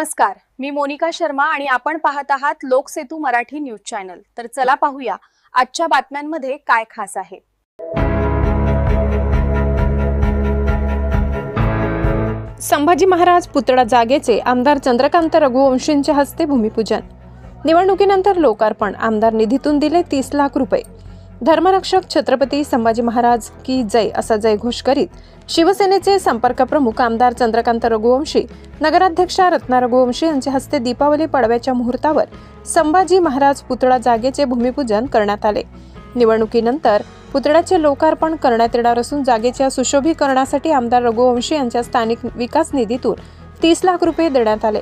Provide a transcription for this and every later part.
नमस्कार मी मोनिका शर्मा आणि आपण पाहत आहात लोकसेतू मराठी न्यूज चॅनल. तर चला पाहूया आजच्या बातम्यांमध्ये काय खास आहे. संभाजी महाराज पुतळा जागेचे आमदार चंद्रकांत रघुवंशींच्या हस्ते भूमिपूजन. निवडणुकीनंतर लोकार्पण. आमदार निधीतून दिले तीस लाख रुपये. धर्मरक्षक छत्रपती संभाजी महाराज की जय असा जयघोष करीत शिवसेनेचे संपर्क प्रमुख आमदार चंद्रकांत रघुवंशी नगराध्यक्षा रत्ना रघुवंशी यांच्या हस्ते दीपावली पडव्याच्या मुहूर्तावर संभाजी महाराज पुतळा जागेचे भूमिपूजन करण्यात आले. निवडणुकीनंतर पुतळ्याचे लोकार्पण करण्यात येणार असून जागेच्या सुशोभीकरणासाठी आमदार रघुवंशी यांच्या स्थानिक विकास निधीतून तीस लाख रुपये देण्यात आले.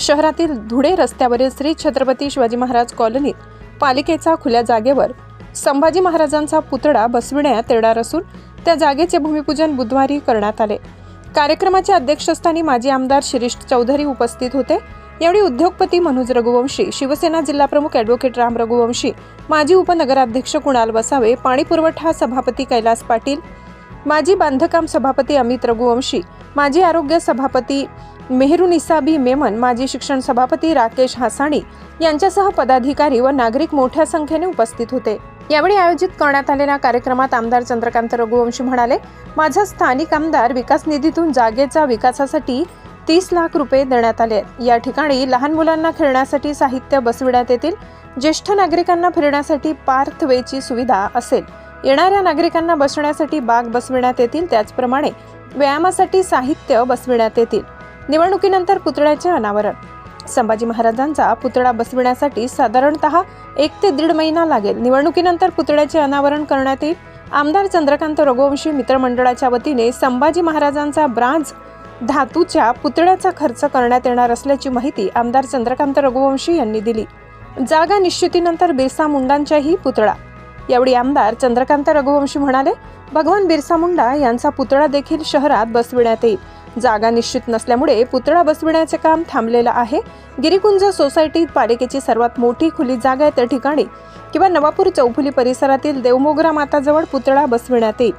शहरातील धुळे रस्त्यावरील श्री छत्रपती शिवाजी महाराज कॉलनीत पालिकेचा खुल्या जागेवर संभाजी महाराजांचा पुतळा बसविण्यात येणार असून त्या जागेचे भूमिपूजन बुधवारी करण्यात आले. कार्यक्रमाच्या अध्यक्षस्थानी माजी आमदार शिरीष चौधरी उपस्थित होते. यावेळी उद्योगपती मनोज रघुवंशी शिवसेना जिल्हाप्रमुख ॲडव्होकेट राम रघुवंशी माजी उपनगराध्यक्ष कुणाल वसावे पाणीपुरवठा सभापती कैलास पाटील माजी बांधकाम सभापती अमित रघुवंशी माजी आरोग्य सभापती मेहरुनिसा बी मेमन माजी शिक्षण सभापती राकेश हासाणी यांच्यासह पदाधिकारी व नागरिक मोठ्या संख्येने उपस्थित होते. यावेळी आयोजित करण्यात आलेल्या कार्यक्रमात आमदार चंद्रकांत रघुवंशी म्हणाले माझा स्थानिक आमदार विकास निधीतून जागेचा विकासासाठी तीस लाख रुपये देण्यात आले या ठिकाणी लहान मुलांना खेळण्यासाठी साहित्य बसविण्यात येतील. ज्येष्ठ नागरिकांना फिरण्यासाठी पार्थवेची सुविधा असेल. येणाऱ्या नागरिकांना बसण्यासाठी बाग बसविण्यात येतील. त्याचप्रमाणे व्यायामासाठी साहित्य बसविण्यात येतील. निवडणुकीनंतर पुतळ्याचे अनावरण. संभाजी महाराजांचा पुतळा बसविण्यासाठी साधारणतः एक ते दीड महिना लागेल. निवडणुकीनंतर पुतळ्याचे अनावरण करण्यात येईल. आमदार चंद्रकांत रघुवंशी मित्रमंडळाच्या वतीने संभाजी महाराजांचा ब्रांज धातूच्या पुतळ्याचा खर्च करण्यात येणार असल्याची माहिती आमदार चंद्रकांत रघुवंशी यांनी दिली. जागा निश्चितीनंतर बिरसा मुंडांचाही पुतळा. यावेळी आमदार चंद्रकांत रघुवंशी म्हणाले भगवान बिरसा मुंडा यांचा पुतळा देखील शहरात बसविण्यात येईल. जागा निश्चित नसल्यामुळे पुतळा बसविण्याचे काम थांबलेलं आहे. गिरिकुंज सोसायटीत पालिकेची सर्वात मोठी खुली जागा आहे त्या ठिकाणी. किंवा नवापूर चौफुली परिसरातील देवमोगरा माताजवळ पुतळा बसविण्यात येईल.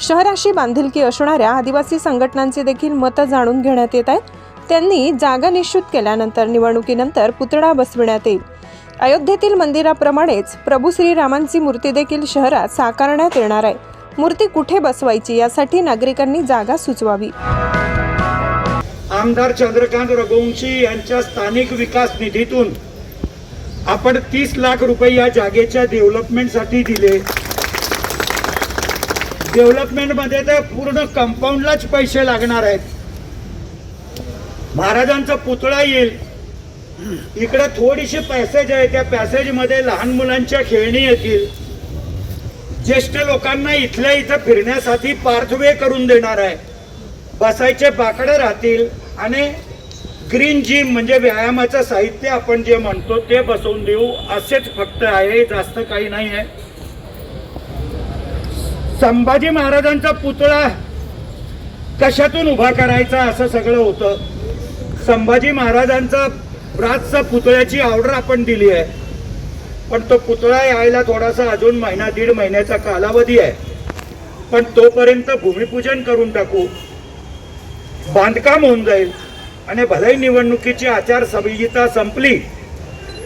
शहराशी बांधिलकी असणाऱ्या आदिवासी संघटनांचे देखील मतं जाणून घेण्यात येत आहेत. त्यांनी जागा निश्चित केल्यानंतर निवडणुकीनंतर पुतळा बसविण्यात येईल. अयोध्येतील मंदिराप्रमाणेच प्रभू श्रीरामांची मूर्ती देखील शहरात साकारण्यात येणार आहे. मूर्ती कुठे बसवायची यासाठी नागरिकांनी जागा सुचवावी. आमदार चंद्रकांत रघुवंशी यांच्या स्थानिक विकास निधीतून आपण तीस लाख रुपये या जागेच्या डेव्हलपमेंटसाठी दिले. डेव्हलपमेंटमध्ये तर पूर्ण कंपाऊंडलाच पैसे लागणार आहेत. महाराजांचा पुतळा येईल. इकडे थोडीशी पॅसेज आहे त्या पॅसेजमध्ये लहान मुलांच्या खेळणी येतील. ज्येष्ठ लोकांना इथल्या इथं फिरण्यासाठी पार्थवे करून देणार आहे. बसायचे बाकडे राहतील. आणि ग्रीन जिम म्हणजे व्यायामाचं साहित्य आपण जे म्हणतो ते बसवून देऊ असेच फक्त आहे जास्त काही नाही आहे. संभाजी महाराजांचा पुतळा कशातून उभा करायचा असं सगळं होतं. संभाजी महाराजांचा ब्रासचा पुतळ्याची ऑर्डर आपण दिली आहे. पण तो पुतळा यायला थोडासा अजून महिना दीड महिन्याचा कालावधी आहे. पण तोपर्यंत भूमिपूजन करून टाकू. बांधकाम होऊन जाईल. आणि भलाई निवडणुकीची आचारसंहिता संपली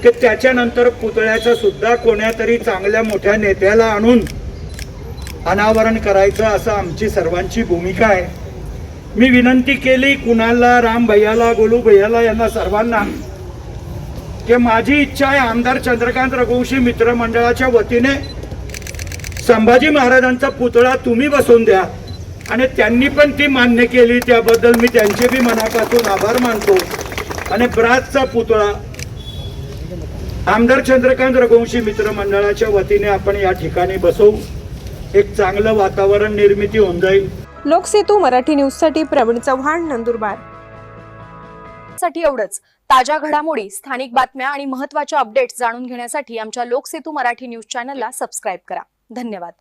की त्याच्यानंतर पुतळ्याचं सुद्धा कोण्यातरी चांगल्या मोठ्या नेत्याला आणून अनावरण करायचं असं आमची सर्वांची भूमिका आहे. मी विनंती केली कुणाला राम भैयाला गोलू भैयाला यांना सर्वांना. की माझी इच्छा आहे आमदार चंद्रकांत रघुवंशी मित्रमंडळाच्या वतीने संभाजी महाराजांचा पुतळा तुम्ही बसवून द्या. आणि त्यांनी पण ती मान्य केली त्याबद्दल मी त्यांचे बी मनापासून आभार मानतो. आणि ब्राजचा पुतळा आमदार चंद्रकांत रघुवंशी मित्रमंडळाच्या वतीने आपण या ठिकाणी बसवू. एक चांगलं वातावरण निर्मिती होऊन जाईल. लोकसेतू मराठी न्यूजसाठी प्रवीण चव्हाण नंदुरबार. साठी एवढंच. ताज्या घडामोडी स्थानिक बातम्या आणि महत्त्वाच्या अपडेट्स जाणून घेण्यासाठी आमच्या लोकसेतू मराठी न्यूज चॅनलला सबस्क्राईब करा. धन्यवाद.